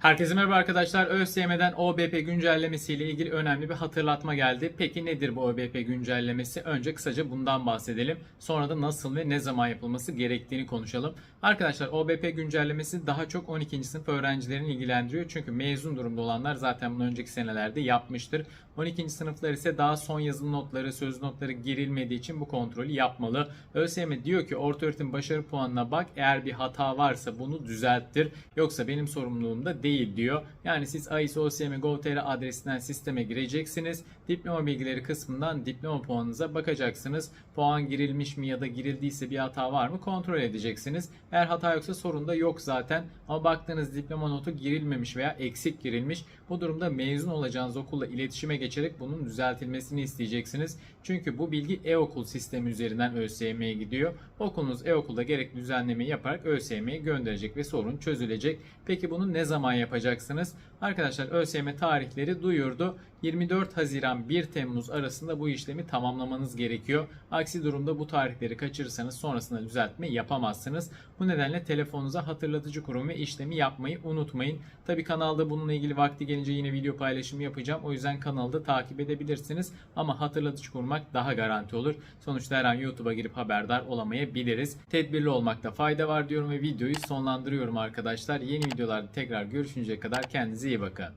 Herkese merhaba arkadaşlar. ÖSYM'den OBP güncellemesi ile ilgili önemli bir hatırlatma geldi. Peki nedir bu OBP güncellemesi? Önce kısaca bundan bahsedelim. Sonra da nasıl ve ne zaman yapılması gerektiğini konuşalım. Arkadaşlar OBP güncellemesi daha çok 12. sınıf öğrencilerini ilgilendiriyor. Çünkü mezun durumda olanlar zaten bunu önceki senelerde yapmıştır. 12. sınıflar ise daha son yazılı notları, söz notları girilmediği için bu kontrolü yapmalı. ÖSYM diyor ki orta öğretim başarı puanına bak. Eğer bir hata varsa bunu düzelttir. Yoksa benim sorumluluğumda değil diyor. Yani siz AIS OSYM Gov.tr adresinden sisteme gireceksiniz. Diploma bilgileri kısmından diploma puanınıza bakacaksınız. Puan girilmiş mi ya da girildiyse bir hata var mı kontrol edeceksiniz. Eğer hata yoksa sorun da yok zaten. Ama baktığınız diploma notu girilmemiş veya eksik girilmiş. Bu durumda mezun olacağınız okulla iletişime geçerek bunun düzeltilmesini isteyeceksiniz. Çünkü bu bilgi e-okul sistemi üzerinden ÖSYM'ye gidiyor. Okulunuz e-okulda gerekli düzenlemeyi yaparak ÖSYM'ye gönderecek ve sorun çözülecek. Peki bunu ne zaman yapacaksınız? Arkadaşlar ÖSYM tarihleri duyurdu. 24 Haziran 1 Temmuz arasında bu işlemi tamamlamanız gerekiyor. Aksi durumda bu tarihleri kaçırırsanız sonrasında düzeltme yapamazsınız. Bu nedenle telefonunuza hatırlatıcı kurum ve işlemi yapmayı unutmayın. Tabi kanalda bununla ilgili vakti gelince yine video paylaşımı yapacağım. O yüzden kanalda takip edebilirsiniz. Ama hatırlatıcı kurmak daha garanti olur. Sonuçta her an YouTube'a girip haberdar olamayabiliriz. Tedbirli olmakta fayda var diyorum ve videoyu sonlandırıyorum arkadaşlar. Yeni videolarda tekrar görüşünceye kadar kendinize iyi bakın.